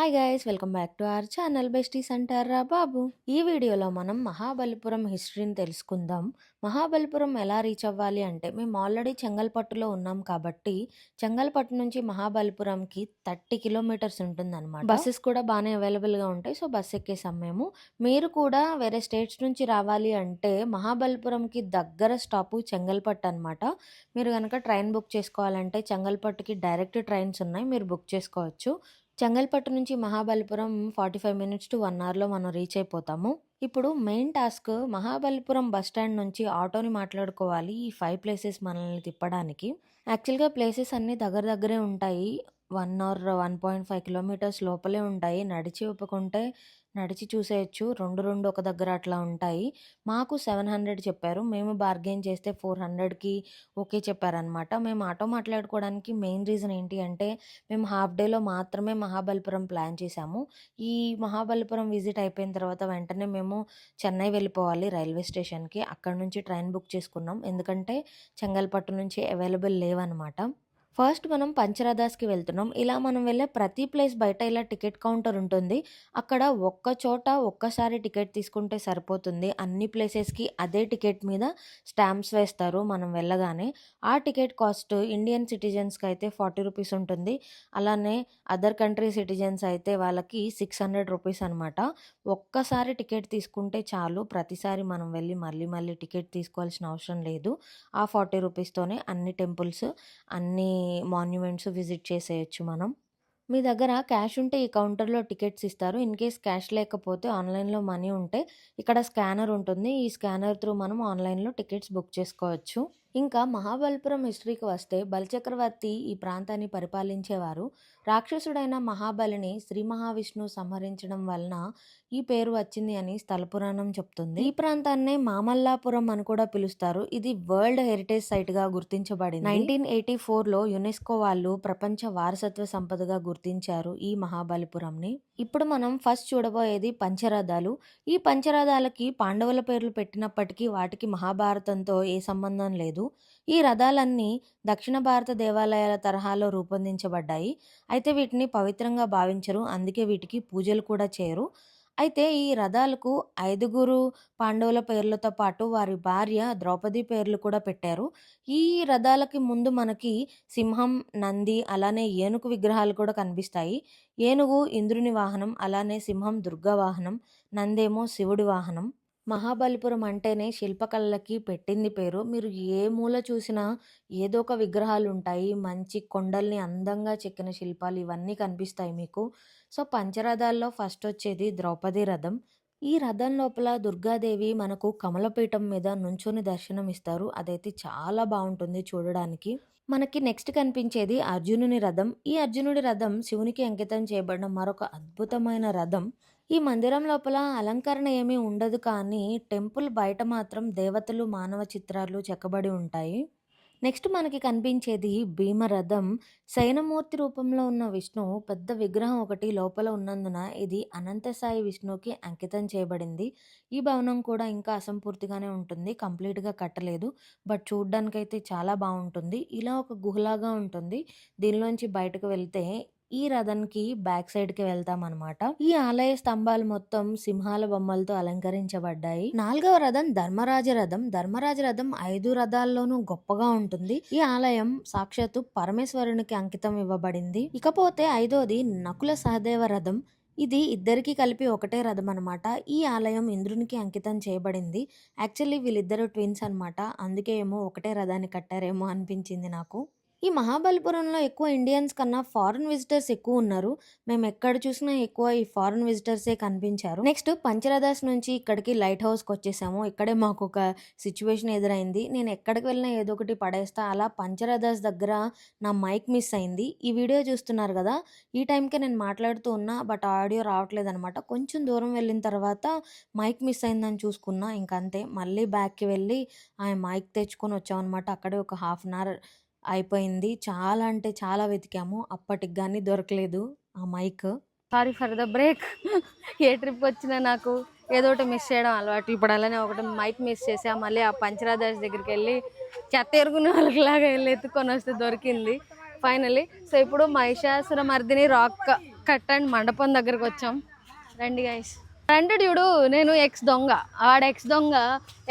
Hi guys welcome back to our channel besties అంటారా బాబు ఈ వీడియోలో మనం మహాబలిపురం హిస్టరీని తెలుసుకుందాం. మహాబలిపురం ఎలా రీచ్ అవ్వాలి అంటే మేము ఆల్రెడీ చెంగల్పట్టులో ఉన్నాం కాబట్టి చెంగల్పట్టు నుంచి మహాబలిపురంకి థర్టీ కిలోమీటర్స్ ఉంటుందన్నమాట. బస్సెస్ కూడా బాగానే అవైలబుల్గా ఉంటాయి సో బస్ ఎక్కేసాం మేము. మీరు కూడా వేరే స్టేట్స్ నుంచి రావాలి అంటే మహాబలిపురంకి దగ్గర స్టాపు చెంగల్పట్టు అనమాట మీరు కనుక ట్రైన్ బుక్ చేసుకోవాలంటే చెంగల్పట్టుకి డైరెక్ట్ ట్రైన్స్ ఉన్నాయి మీరు బుక్ చేసుకోవచ్చు. చెంగల్పట్టు నుంచి Mahabalipuram forty five minutes to one అవర్లో మనం రీచ్ అయిపోతాము. ఇప్పుడు main task Mahabalipuram bus stand నుంచి ఆటోని మాట్లాడుకోవాలి ఈ ఫైవ్ ప్లేసెస్ మనల్ని తిప్పడానికి. యాక్చువల్గా ప్లేసెస్ అన్నీ దగ్గర దగ్గరే ఉంటాయి. One hour one point five kilometres లోపలే ఉంటాయి. నడిచి ఒప్పుకుంటే నడిచి చూసేయచ్చు. రెండు రెండు ఒక దగ్గర అట్లా ఉంటాయి. మాకు సెవెన్ హండ్రెడ్ చెప్పారు. మేము బార్గెన్ చేస్తే ఫోర్ హండ్రెడ్కి ఓకే చెప్పారనమాట మేము ఆటో మాట్లాడుకోవడానికి మెయిన్ రీజన్ ఏంటి అంటే మేము హాఫ్ డేలో మాత్రమే మహాబలిపురం ప్లాన్ చేసాము ఈ మహాబలిపురం విజిట్ అయిపోయిన తర్వాత వెంటనే మేము చెన్నై వెళ్ళిపోవాలి రైల్వే స్టేషన్కి. అక్కడ నుంచి ట్రైన్ బుక్ చేసుకున్నాం. ఎందుకంటే చెంగల్పట్టు నుంచి అవైలబుల్ లేవన్నమాట. ఫస్ట్ మనం పంచరాదాస్కి వెళ్తున్నాం. ఇలా మనం వెళ్ళే ప్రతి ప్లేస్ బయట ఇలా టికెట్ కౌంటర్ ఉంటుంది. అక్కడ ఒక్క చోట ఒక్కసారి టికెట్ తీసుకుంటే సరిపోతుంది. అన్ని ప్లేసెస్కి అదే టికెట్ మీద స్టాంప్స్ వేస్తారు మనం వెళ్ళగానే. ఆ టికెట్ కాస్ట్ ఇండియన్ సిటిజన్స్కి అయితే ఫార్టీ రూపీస్ ఉంటుంది. అలానే అదర్ కంట్రీ సిటిజన్స్ అయితే వాళ్ళకి సిక్స్ హండ్రెడ్ రూపీస్ అనమాట ఒక్కసారి టికెట్ తీసుకుంటే చాలు. ప్రతిసారి మనం వెళ్ళి మళ్ళీ మళ్ళీ టికెట్ తీసుకోవాల్సిన అవసరం లేదు. ఆ ఫార్టీ రూపీస్తోనే అన్ని టెంపుల్స్ అన్ని మాన్యుమెంట్స్ విజిట్ చేసేయచ్చు మనం. మీ దగ్గర క్యాష్ ఉంటే ఈ కౌంటర్లో టికెట్స్ ఇస్తారు. ఇన్ కేస్ క్యాష్ లేకపోతే ఆన్లైన్లో మనీ ఉంటే ఇక్కడ స్కానర్ ఉంటుంది. ఈ స్కానర్ త్రూ మనం ఆన్లైన్లో టికెట్స్ బుక్ చేసుకోవచ్చు. ఇంకా మహాబలిపురం హిస్టరీకి వస్తే బలిచక్రవర్తి ఈ ప్రాంతాన్ని పరిపాలించేవారు. రాక్షసుడైన మహాబలిని శ్రీ మహావిష్ణు సంహరించడం వలన ఈ పేరు వచ్చింది అని స్థల పురాణం చెప్తుంది. ఈ ప్రాంతాన్నే మామల్లాపురం అని కూడా పిలుస్తారు. ఇది వరల్డ్ హెరిటేజ్ సైట్గా గుర్తించబడింది. నైన్టీన్ ఎయిటీ ఫోర్లో యునెస్కో వాళ్ళు ప్రపంచ వారసత్వ సంపదగా గుర్తించారు ఈ మహాబలిపురంని. ఇప్పుడు మనం ఫస్ట్ చూడబోయేది పంచరథాలు. ఈ పంచరథాలకి పాండవుల పేర్లు పెట్టినప్పటికీ వాటికి మహాభారతంతో ఏ సంబంధం లేదు. ఈ రథాలన్నీ దక్షిణ భారత దేవాలయాల తరహాలో రూపొందించబడ్డాయి. అయితే వీటిని పవిత్రంగా భావించరు. అందుకే వీటికి పూజలు కూడా చేయరు. అయితే ఈ రథాలకు ఐదుగురు పాండవుల పేర్లతో పాటు వారి భార్య ద్రౌపది పేర్లు కూడా పెట్టారు. ఈ రథాలకి ముందు మనకి సింహం నంది అలానే ఏనుగు విగ్రహాలు కూడా కనిపిస్తాయి. ఏనుగు ఇంద్రుని వాహనం అలానే సింహం దుర్గా వాహనం నందేమో శివుడి వాహనం. మహాబలిపురం అంటేనే శిల్పకళలకి పెట్టింది పేరు. మీరు ఏ మూల చూసినా ఏదో ఒక విగ్రహాలు ఉంటాయి మంచి కొండల్ని అందంగా చెక్కిన శిల్పాలు ఇవన్నీ కనిపిస్తాయి మీకు. సో పంచరథాల్లో ఫస్ట్ వచ్చేది ద్రౌపది రథం. ఈ రథం లోపల దుర్గాదేవి మనకు కమలపీఠం మీద నుంచొని దర్శనం ఇస్తారు అదైతే చాలా బాగుంటుంది చూడడానికి. మనకి నెక్స్ట్ కనిపించేది అర్జునుని రథం. ఈ అర్జునుడి రథం శివునికి అంకితం చేయబడిన మరొక అద్భుతమైన రథం. ఈ మందిరం లోపల అలంకరణ ఏమీ ఉండదు కానీ టెంపుల్ బయట మాత్రం దేవతలు మానవ చిత్రాలు చెక్కబడి ఉంటాయి. నెక్స్ట్ మనకి కనిపించేది భీమరథం. శయనమూర్తి రూపంలో ఉన్న విష్ణు పెద్ద విగ్రహం ఒకటి లోపల ఉన్నందున ఇది అనంతసాయి విష్ణుకి అంకితం చేయబడింది. ఈ భవనం కూడా ఇంకా అసంపూర్తిగానే ఉంటుంది కంప్లీట్గా కట్టలేదు బట్ చూడ్డానికైతే చాలా బాగుంటుంది. ఇలా ఒక గుహలాగా ఉంటుంది. దీనిలోంచి బయటకు వెళ్తే ఈ రథంకి బ్యాక్ సైడ్కి వెళ్తాం అనమాట ఈ ఆలయ స్తంభాలు మొత్తం సింహాల బొమ్మలతో అలంకరించబడ్డాయి. నాలుగవ రథం ధర్మరాజ రథం. ధర్మరాజ రథం ఐదు రథాల్లోనూ గొప్పగా ఉంటుంది. ఈ ఆలయం సాక్షాత్తు పరమేశ్వరునికి అంకితం ఇవ్వబడింది. ఇకపోతే ఐదోది నకుల సహదేవ రథం. ఇది ఇద్దరికి కలిపి ఒకటే రథం అనమాట ఈ ఆలయం ఇంద్రునికి అంకితం చేయబడింది. యాక్చువల్లీ వీళ్ళిద్దరు ట్విన్స్ అనమాట అందుకే ఏమో ఒకటే రథాన్ని కట్టారేమో అనిపించింది నాకు. ఈ మహాబలిపురంలో ఎక్కువ ఇండియన్స్ కన్నా ఫారెన్ విజిటర్స్ ఎక్కువ ఉన్నారు. మేము ఎక్కడ చూసినా ఎక్కువ ఈ ఫారెన్ విజిటర్సే కనిపించారు. నెక్స్ట్ పంచరదాస్ నుంచి ఇక్కడికి లైట్ హౌస్కి వచ్చేసాము. ఇక్కడే మాకు ఒక సిచ్యువేషన్ ఎదురైంది. నేను ఎక్కడికి వెళ్ళినా ఏదో ఒకటి పడేస్తా. అలా పంచరదాస్ దగ్గర నా మైక్ మిస్ అయింది. ఈ వీడియో చూస్తున్నారు కదా? ఈ టైంకే నేను మాట్లాడుతూ ఉన్నా బట్ ఆడియో రావట్లేదు అనమాట కొంచెం దూరం వెళ్ళిన తర్వాత మైక్ మిస్ అయిందని చూసుకున్నా. ఇంకంతే. మళ్ళీ బ్యాక్కి వెళ్ళి ఆ మైక్ తెచ్చుకొని వచ్చామన్నమాట. అక్కడే ఒక హాఫ్ అన్ అవర్ అయిపోయింది. చాలా అంటే చాలా వెతికాము. అప్పటికి కానీ దొరకలేదు ఆ mike. Sorry for the break A trip వచ్చినా నాకు ఏదో ఒకటి మిస్ చేయడం అలవాటు. ఇప్పుడు అలానే ఒకటి మైక్ మిస్ చేసా. మళ్ళీ ఆ పంచరాదాస్ దగ్గరికి వెళ్ళి చెత్త ఎరుగున వాళ్ళకిలాగా వెళ్ళి ఎత్తుకొని వస్తే దొరికింది. ఫైనలీ సో ఇప్పుడు Mahishasura Mardini rock cut and mandapam దగ్గరకు వచ్చాం. రండి గైస్ రండి చూడు నేను ఎక్స్ దొంగ. ఆడ ఎక్స్ దొంగ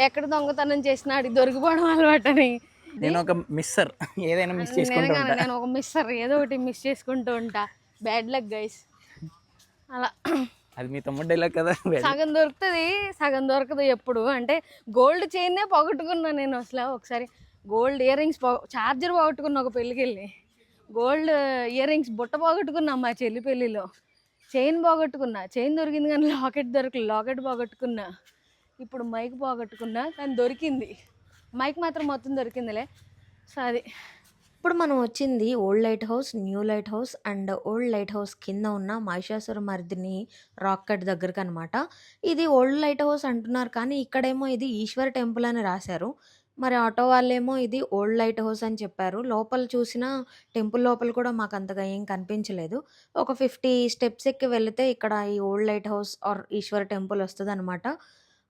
ఎక్కడ దొంగతనం చేసినాడు దొరికిపోవడం అలవాటని. నేను ఒక మిస్సర్. ఏదైనా మిస్ చేసుకుంటూ ఉంటా. నేను ఒక మిస్సర్. ఏదో ఒకటి మిస్ చేసుకుంటూ ఉంటా. బ్యాడ్ లక్ గైస్ అలా. అది మీ తమ్ముడు డైలాగ్ కదా. సగం దొరుకుతుంది సగం దొరకదు ఎప్పుడు. అంటే గోల్డ్ చైన్నే పోగొట్టుకున్నా నేను అసలు. ఒకసారి గోల్డ్ ఇయర్ రింగ్స్ పో చార్జర్ పోగొట్టుకున్నా ఒక పెళ్ళికి వెళ్ళి గోల్డ్ ఇయర్ రింగ్స్ బుట్ట పోగొట్టుకున్నా మా చెల్లి పెళ్ళిలో. చైన్ పోగొట్టుకున్నా. చైన్ దొరికింది కానీ లాకెట్ దొరకలేదు. లాకెట్ పోగొట్టుకున్నా. ఇప్పుడు మైక్ పోగొట్టుకున్నా కానీ దొరికింది. మైక్ మాత్రం మొత్తం దొరికిందిలే. సో అది. ఇప్పుడు మనం వచ్చింది old lighthouse new lighthouse and old lighthouse కింద ఉన్న మహిషాసుర మర్దిని రాక్ కట్ దగ్గరకు అనమాట ఇది ఓల్డ్ లైట్ హౌస్ అంటున్నారు కానీ ఇక్కడేమో ఇది ఈశ్వర్ టెంపుల్ అని రాశారు. మరి ఆటో వాళ్ళేమో ఇది ఓల్డ్ లైట్ హౌస్ అని చెప్పారు. లోపల చూసిన టెంపుల్ లోపల కూడా మాకు అంతగా ఏం కనిపించలేదు. ఒక ఫిఫ్టీ స్టెప్స్ ఎక్కి వెళితే ఇక్కడ ఈ old lighthouse or Eshwar temple వస్తుంది అనమాట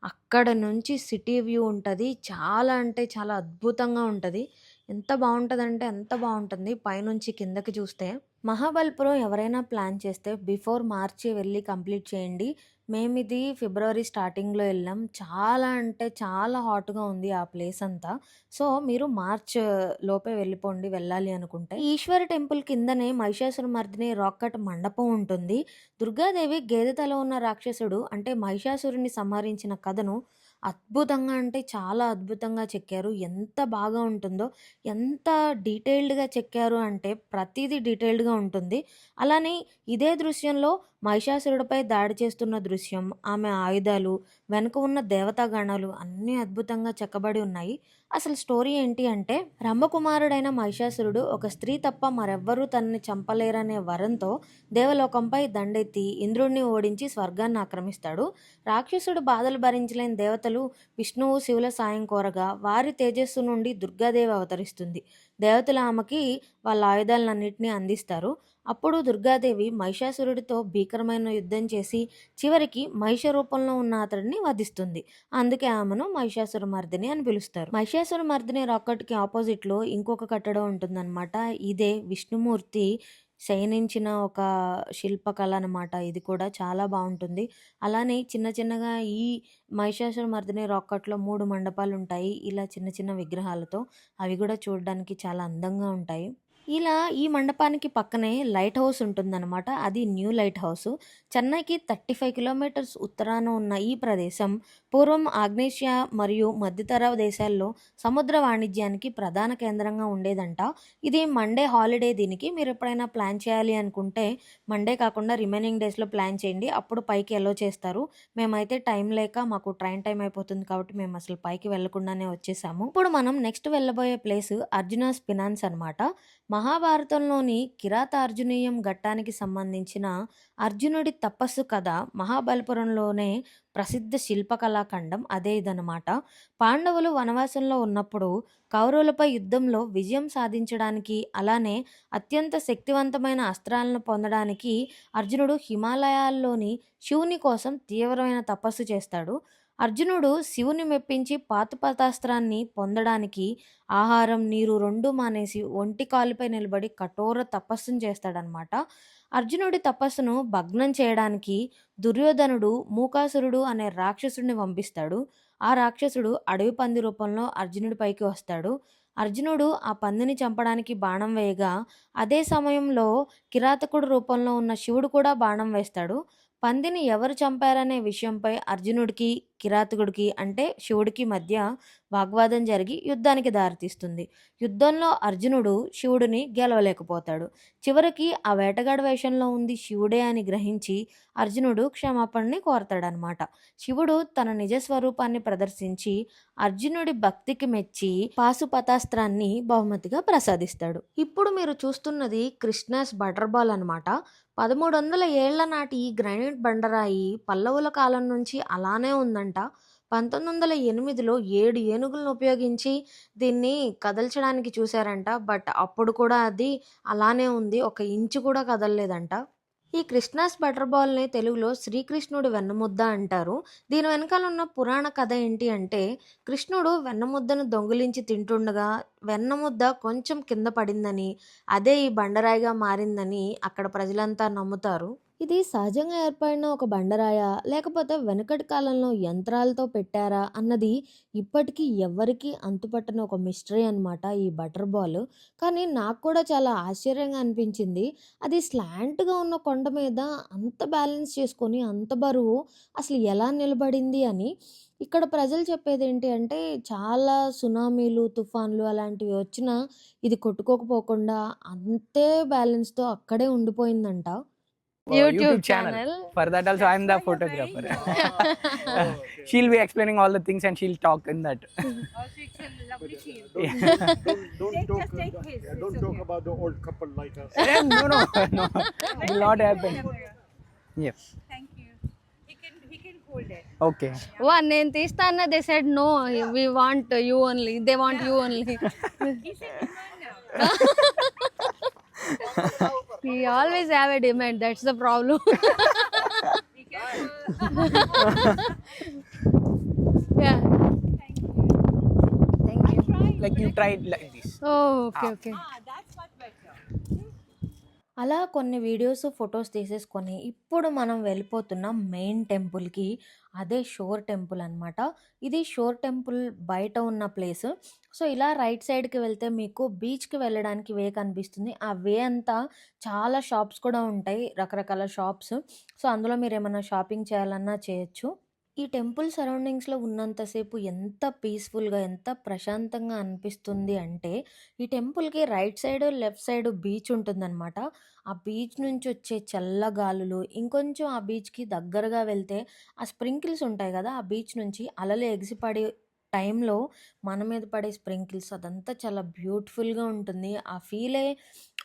అక్కడ నుంచి సిటీ వ్యూ ఉంటుంది. చాలా అంటే చాలా అద్భుతంగా ఉంటుంది. ఎంత బాగుంటుందంటే ఎంత బాగుంటుంది. పైనుంచి కిందకి చూస్తే మహాబలిపురం ఎవరైనా ప్లాన్ చేస్తే బిఫోర్ మార్చి వెళ్ళి కంప్లీట్ చేయండి. మేము ఇది ఫిబ్రవరి స్టార్టింగ్లో వెళ్ళాం. చాలా అంటే చాలా హాట్గా ఉంది ఆ ప్లేస్ అంతా. సో మీరు మార్చ్ లోపే వెళ్ళిపోండి వెళ్ళాలి అనుకుంటే. ఈశ్వర టెంపుల్ కిందనే మహిషాసుర మర్దిని రాకట్ మండపం ఉంటుంది. దుర్గాదేవి గేదెతలో ఉన్న రాక్షసుడు అంటే మహిషాసురుని సంహరించిన కథను అద్భుతంగా అంటే చాలా అద్భుతంగా చెక్కారు. ఎంత బాగా ఉంటుందో ఎంత డీటెయిల్డ్గా చెక్కారు అంటే ప్రతిదీ డీటెయిల్డ్గా ఉంటుంది. అలానే ఇదే దృశ్యంలో మహిషాసురుడిపై దాడి చేస్తున్న దృశ్యం ఆమె ఆయుధాలు వెనుక ఉన్న దేవతాగణాలు అన్నీ అద్భుతంగా చెక్కబడి ఉన్నాయి. అసలు స్టోరీ ఏంటి అంటే రంభకుమారుడైన మహిషాసురుడు ఒక స్త్రీ తప్ప మరెవ్వరూ తనని చంపలేరనే వరంతో దేవలోకంపై దండెత్తి ఇంద్రుడిని ఓడించి స్వర్గాన్ని ఆక్రమిస్తాడు. రాక్షసుడు బాధలు భరించలేని దేవతలు విష్ణువు శివుల సాయం కోరగా వారి తేజస్సు నుండి దుర్గాదేవి అవతరిస్తుంది. దేవతలు ఆమెకి వాళ్ళ ఆయుధాలన్నింటినీ అందిస్తారు. అప్పుడు దుర్గాదేవి మహిషాసురుడితో భీకరమైన యుద్ధం చేసి చివరికి మహిష రూపంలో ఉన్న అతడిని వధిస్తుంది. అందుకే ఆమెను మహిషాసుర మర్దిని అని పిలుస్తారు. మహిషాసుర మర్దిని రాకెట్కి ఆపోజిట్లో ఇంకొక కట్టడం ఉంటుందన్నమాట. ఇదే విష్ణుమూర్తి శయనించిన ఒక శిల్పకళ అనమాట ఇది కూడా చాలా బాగుంటుంది. అలానే చిన్న చిన్నగా ఈ మహిషాసుర మర్దిని రాకెట్లో మూడు మండపాలు ఉంటాయి ఇలా చిన్న చిన్న విగ్రహాలతో అవి కూడా చూడడానికి చాలా అందంగా ఉంటాయి. ఇలా ఈ మండపానికి పక్కనే లైట్ హౌస్ ఉంటుందన్నమాట. అది న్యూ లైట్ హౌస్. చెన్నైకి థర్టీ ఫైవ్ కిలోమీటర్స్ ఉత్తరాన ఉన్న ఈ ప్రదేశం పూర్వం ఆగ్నేషియా మరియు మధ్యతర దేశాల్లో సముద్ర వాణిజ్యానికి ప్రధాన కేంద్రంగా ఉండేదంట. ఇది మండే హాలిడే దీనికి. మీరు ఎప్పుడైనా ప్లాన్ చేయాలి అనుకుంటే మండే కాకుండా రిమైనింగ్ డేస్లో ప్లాన్ చేయండి. అప్పుడు పైకి ఎలో చేస్తారు. మేమైతే టైం లేక మాకు ట్రైన్ టైం అయిపోతుంది కాబట్టి మేము అసలు పైకి వెళ్ళకుండానే వచ్చేసాము. ఇప్పుడు మనం నెక్స్ట్ వెళ్ళబోయే ప్లేస్ అర్జునాస్ ఫినాన్స్ అనమాట మహాభారతంలోని కిరాతార్జునీయం ఘట్టానికి సంబంధించిన అర్జునుడి తపస్సు కథ మహాబలిపురంలోనే ప్రసిద్ధ శిల్పకళ ఖండం అదే ఇదనమాట పాండవులు వనవాసంలో ఉన్నప్పుడు కౌరవులపై యుద్ధంలో విజయం సాధించడానికి అలానే అత్యంత శక్తివంతమైన అస్త్రాలను పొందడానికి అర్జునుడు హిమాలయాల్లోని శివుని కోసం తీవ్రమైన తపస్సు చేస్తాడు. అర్జునుడు శివుని మెప్పించి పాతుపతాస్త్రాన్ని పొందడానికి ఆహారం నీరు రెండు మానేసి ఒంటి కాలుపై నిలబడి కఠోర తపస్సును చేస్తాడనమాట అర్జునుడి తపస్సును భగ్నం చేయడానికి దుర్యోధనుడు మూకాసురుడు అనే రాక్షసుడిని పంపిస్తాడు. ఆ రాక్షసుడు అడవి పంది రూపంలో అర్జునుడి పైకి వస్తాడు. అర్జునుడు ఆ పందిని చంపడానికి బాణం వేయగా అదే సమయంలో కిరాతకుడు రూపంలో ఉన్న శివుడు కూడా బాణం వేస్తాడు. పందిని ఎవరు చంపారనే విషయంపై అర్జునుడికి కిరాతకుడికి అంటే శివుడికి మధ్య వాగ్వాదం జరిగి యుద్ధానికి దారితీస్తుంది. యుద్ధంలో అర్జునుడు శివుడిని గెలవలేకపోతాడు. చివరికి ఆ వేటగాడి వేషంలో ఉంది శివుడే అని గ్రహించి అర్జునుడు క్షమాపణని కోరతాడనమాట శివుడు తన నిజ స్వరూపాన్ని ప్రదర్శించి అర్జునుడి భక్తికి మెచ్చి పాశుపతాస్త్రాన్ని బహుమతిగా ప్రసాదిస్తాడు. ఇప్పుడు మీరు చూస్తున్నది కృష్ణాస్ బటర్ బాల్ అనమాట పదమూడు వందల ఏళ్ళ నాటి గ్రానైట్ బండరాయి పల్లవుల కాలం నుంచి అలానే ఉందంట. పంతొమ్మిది వందల ఎనిమిదిలో ఏడు ఏనుగులను ఉపయోగించి దీన్ని కదల్చడానికి చూశారంట. బట్ అప్పుడు కూడా అది అలానే ఉంది. ఒక ఇంచు కూడా కదలలేదంట. ఈ కృష్ణాస్ బటర్ బాల్ని తెలుగులో శ్రీకృష్ణుడు వెన్నముద్ద అంటారు. దీని వెనకాల ఉన్న పురాణ కథ ఏంటి అంటే కృష్ణుడు వెన్నముద్దను దొంగిలించి తింటుండగా వెన్నముద్ద కొంచెం కింద పడిందని అదే ఈ బండరాయిగా మారిందని అక్కడ ప్రజలంతా నమ్ముతారు. ఇది సహజంగా ఏర్పడిన ఒక బండరాయ లేకపోతే వెనకటి కాలంలో యంత్రాలతో పెట్టారా అన్నది ఇప్పటికీ ఎవ్వరికీ అంతుపట్టని ఒక మిస్టరీ అన్నమాట ఈ బటర్ బాల్ కానీ నాకు కూడా చాలా ఆశ్చర్యంగా అనిపించింది. అది స్లాంట్గా ఉన్న కొండ మీద అంత బ్యాలెన్స్ చేసుకొని అంత బరువు అసలు ఎలా నిలబడింది అని. ఇక్కడ ప్రజలు చెప్పేది ఏంటి అంటే చాలా సునామీలు తుఫాన్లు అలాంటివి వచ్చినా ఇది కొట్టుకోకపోకుండా అంతే బ్యాలెన్స్తో అక్కడే ఉండిపోయిందంట. YouTube channel For that also, I am the photographer. she'll be explaining all the things and she'll talk in that. Also, it's a lovely field. Don't, don't Take- talk. just take his, yeah, it's don't talk okay. about the old couple like us. Eh, no, no, no. will not happen. Yes. Thank you. He can, he can hold it. Okay. వా నేను తీస్తా అన్న they said no we want you only they want you only He said, "Come on now." he always have a demand that's the problem yeah Thank you. thank you Like you tried like this. oh okay okay Ah, that's much better. అలా కొన్ని videos photos తీసేసుకొని ఇప్పుడు మనం వెళ్ళిపోతున్న main టెంపుల్కి అదే షోర్ temple అన్నమాట ఇది షోర్ టెంపుల్ బయట ఉన్న ప్లేస్ సో ఇలా రైట్ సైడ్కి వెళ్తే మీకు బీచ్కి వెళ్ళడానికి వే కనిపిస్తుంది. ఆ వే అంతా చాలా షాప్స్ కూడా ఉంటాయి రకరకాల షాప్స్. సో అందులో మీరు ఏమైనా షాపింగ్ చేయాలన్నా చేయొచ్చు. ఈ టెంపుల్ సరౌండింగ్స్లో ఉన్నంతసేపు ఎంత పీస్ఫుల్గా ఎంత ప్రశాంతంగా అనిపిస్తుంది అంటే ఈ టెంపుల్కి right side left side beach ఉంటుందన్నమాట. ఆ బీచ్ నుంచి వచ్చే చల్లగాలులు ఇంకొంచెం ఆ బీచ్కి దగ్గరగా వెళ్తే ఆ స్ప్రింకిల్స్ ఉంటాయి కదా ఆ బీచ్ నుంచి అలలు ఎగిసిపడి టైంలో మన మీద పడే స్ప్రింకిల్స్ అదంతా చాలా బ్యూటిఫుల్గా ఉంటుంది. ఆ ఫీలే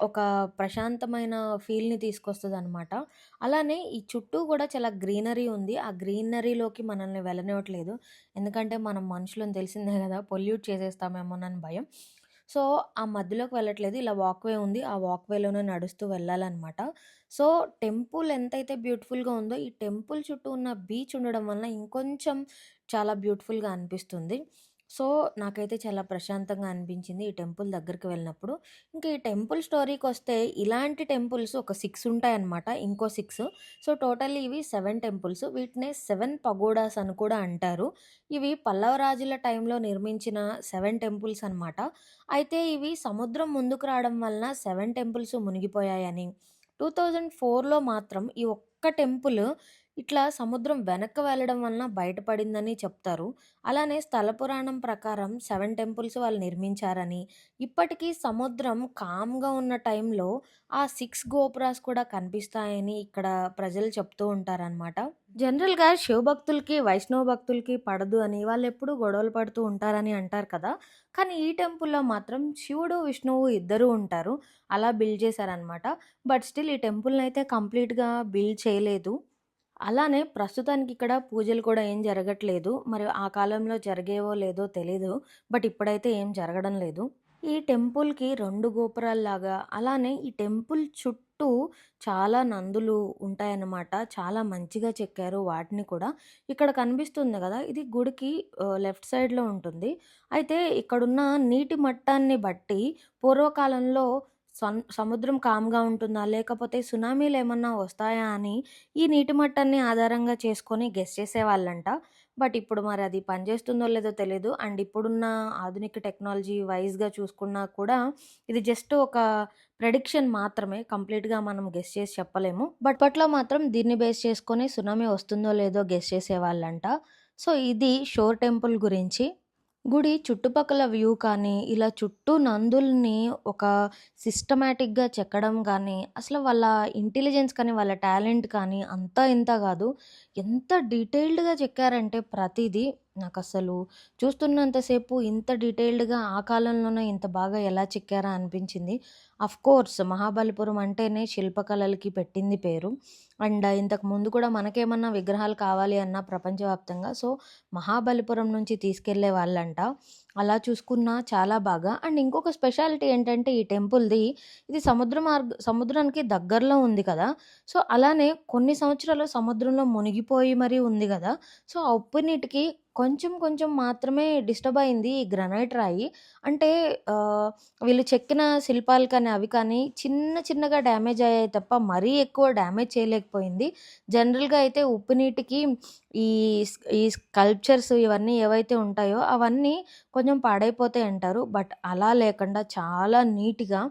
ఒక ప్రశాంతమైన ఫీల్ని తీసుకొస్తుంది అనమాట అలానే ఈ చుట్టూ కూడా చాలా గ్రీనరీ ఉంది. ఆ గ్రీనరీలోకి మనల్ని వెళ్ళనివ్వట్లేదు. ఎందుకంటే మనం మనుషులను తెలిసిందే కదా పొల్యూట్ చేసేస్తామేమోనని భయం. సో ఆ మధ్యలోకి వెళ్ళట్లేదు. ఇలా వాక్వే ఉంది. ఆ వాక్వేలోనే నడుస్తూ వెళ్ళాలన్నమాట. సో టెంపుల్ ఎంతైతే బ్యూటిఫుల్గా ఉందో ఈ టెంపుల్ చుట్టూ ఉన్న బీచ్ ఉండడం వలన ఇంకొంచెం చాలా బ్యూటిఫుల్గా అనిపిస్తుంది. సో నాకైతే చాలా ప్రశాంతంగా అనిపించింది ఈ టెంపుల్ దగ్గరికి వెళ్ళినప్పుడు. ఇంకా ఈ టెంపుల్ స్టోరీకి వస్తే ఇలాంటి టెంపుల్స్ ఒక సిక్స్ ఉంటాయన్నమాట ఇంకో సిక్స్. సో టోటల్లీ ఇవి సెవెన్ టెంపుల్స్. వీటినే సెవెన్ పగోడాస్ అని కూడా అంటారు. ఇవి పల్లవ రాజుల టైంలో నిర్మించిన సెవెన్ టెంపుల్స్ అనమాట అయితే ఇవి సముద్రం ముందుకు రావడం వలన సెవెన్ టెంపుల్స్ మునిగిపోయాయని. టూ థౌజండ్ ఫోర్లో మాత్రం ఈ ఒక్క టెంపుల్ ఇట్లా సముద్రం వెనక్కి వెళ్ళడం వలన బయటపడిందని చెప్తారు. అలానే స్థల పురాణం ప్రకారం సెవెన్ టెంపుల్స్ వాళ్ళు నిర్మించారని. ఇప్పటికీ సముద్రం కామ్గా ఉన్న టైంలో ఆ సిక్స్ గోపురాస్ కూడా కనిపిస్తాయని ఇక్కడ ప్రజలు చెప్తూ ఉంటారనమాట జనరల్గా శివభక్తులకి వైష్ణవ భక్తులకి పడదు అని వాళ్ళు ఎప్పుడు గొడవలు పడుతూ ఉంటారని అంటారు కదా. కానీ ఈ టెంపుల్లో మాత్రం శివుడు విష్ణువు ఇద్దరు ఉంటారు. అలా బిల్డ్ చేశారనమాట బట్ స్టిల్ ఈ టెంపుల్ని అయితే కంప్లీట్గా బిల్డ్ చేయలేదు. అలానే ప్రస్తుతానికి ఇక్కడ పూజలు కూడా ఏం జరగట్లేదు. మరి ఆ కాలంలో జరిగేవో లేదో తెలీదు. బట్ ఇప్పుడైతే ఏం జరగడం లేదు. ఈ టెంపుల్కి రెండు గోపురాల్లాగా అలానే ఈ టెంపుల్ చుట్టూ చాలా నందులు ఉంటాయన్నమాట. చాలా మంచిగా చెక్కారు వాటిని కూడా. ఇక్కడ కనిపిస్తుంది కదా ఇది గుడికి లెఫ్ట్ సైడ్లో ఉంటుంది. అయితే ఇక్కడున్న నీటి మట్టాన్ని బట్టి పూర్వకాలంలో సన్ సముద్రం కామ్గా ఉంటుందా? లేకపోతే సునామీలు ఏమన్నా వస్తాయా అని ఈ నీటి మట్టాన్ని ఆధారంగా చేసుకొని గెస్ చేసేవాళ్ళంట. బట్ ఇప్పుడు మరి అది పనిచేస్తుందో లేదో తెలియదు అండ్ ఇప్పుడున్న ఆధునిక టెక్నాలజీ వైజ్గా చూసుకున్నా కూడా ఇది జస్ట్ ఒక ప్రెడిక్షన్ మాత్రమే. కంప్లీట్గా మనం గెస్ చేసి చెప్పలేము. బట్ పట్లో మాత్రం దీన్ని బేస్ చేసుకొని సునామీ వస్తుందో లేదో గెస్ చేసేవాళ్ళంట. సో ఇది షోర్ టెంపుల్ గురించి. గుడి చుట్టుపక్కల వ్యూ కానీ ఇలా చుట్టూ నందుల్ని ఒక సిస్టమేటిక్గా చెక్కడం కానీ అసలు వాళ్ళ ఇంటెలిజెన్స్ కానీ వాళ్ళ టాలెంట్ కానీ అంతా ఇంత కాదు. ఎంత డీటెయిల్డ్గా చెక్కారంటే ప్రతిదీ నాకు అసలు చూస్తున్నంతసేపు ఇంత డీటెయిల్డ్గా ఆ కాలంలోనే ఇంత బాగా ఎలా చిక్కారా అనిపించింది. అఫ్ కోర్స్ మహాబలిపురం అంటేనే శిల్పకళలకి పెట్టింది పేరు. అండ్ ఇంతకు ముందు కూడా మనకేమన్నా విగ్రహాలు కావాలి అన్న ప్రపంచవ్యాప్తంగా. సో మహాబలిపురం నుంచి తీసుకెళ్ళే వాళ్ళంట. అలా చూసుకున్నా చాలా బాగా. అండ్ ఇంకొక స్పెషాలిటీ ఏంటంటే ఈ టెంపుల్‌ది ఇది సముద్ర మార్గ సముద్రానికి దగ్గరలో ఉంది కదా! సో, అలానే కొన్ని సంవత్సరాలు సముద్రంలో మునిగిపోయి మరీ ఉంది కదా సో, ఆ ఉప్పు నీటికి కొంచెం కొంచెం మాత్రమే డిస్టర్బ్ అయింది ఈ గ్రనైట్ రాయి. అంటే వీళ్ళు చెక్కిన శిల్పాలు కానీ, అవి కానీ చిన్న చిన్నగా డ్యామేజ్ అయ్యాయి తప్ప మరీ ఎక్కువ డ్యామేజ్ చేయలేకపోయింది. జనరల్‌గా అయితే ఉప్పు నీటికి ఈ ఈ స్కల్ప్చర్స్ ఇవన్నీ ఏవైతే ఉంటాయో అవన్నీ కొంచెం పాడైపోతాయి అంటారు. బట్ అలా లేకుండా చాలా నీట్‌గా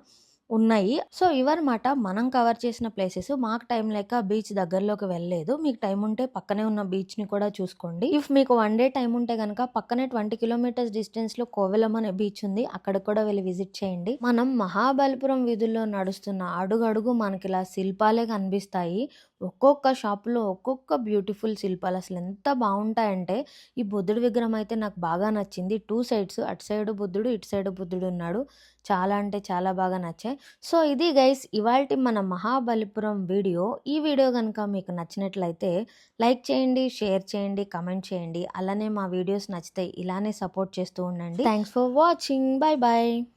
ఉన్నాయి. సో, ఇవన్నమాట మనం కవర్ చేసిన ప్లేసెస్. మాకు టైం లేక బీచ్ దగ్గరలోకి వెళ్ళలేదు. మీకు టైం ఉంటే పక్కనే ఉన్న బీచ్‌ని కూడా చూసుకోండి. ఇఫ్ మీకు వన్ డే టైం ఉంటే కనుక పక్కనే 20 కిలోమీటర్స్ డిస్టెన్స్‌లో కోవెలం అనే బీచ్ ఉంది. అక్కడికి కూడా వెళ్ళి విజిట్ చేయండి. మనం మహాబలిపురం వీధుల్లో నడుస్తున్న అడుగడుగు మనకి ఇలా శిల్పాలే కనిపిస్తాయి. ఒక్కొక్క షాప్‌లో ఒక్కొక్క బ్యూటిఫుల్ శిల్పాలు అసలు ఎంత బాగుంటాయంటే ఈ బుద్ధుడి విగ్రహం అయితే నాకు బాగా నచ్చింది. టూ సైడ్స్ అటు సైడ్ బుద్ధుడు, ఇటు సైడు బుద్ధుడు ఉన్నాడు. చాలా అంటే చాలా బాగా నచ్చాయి. సో, ఇది గైస్ ఇవాల్టి మన మహాబలిపురం వీడియో. ఈ వీడియో కనుక మీకు నచ్చినట్లయితే లైక్ చేయండి, షేర్ చేయండి, కమెంట్ చేయండి. అలానే మా వీడియోస్ నచ్చితే ఇలానే సపోర్ట్ చేస్తూ ఉండండి. Thanks for watching. Bye bye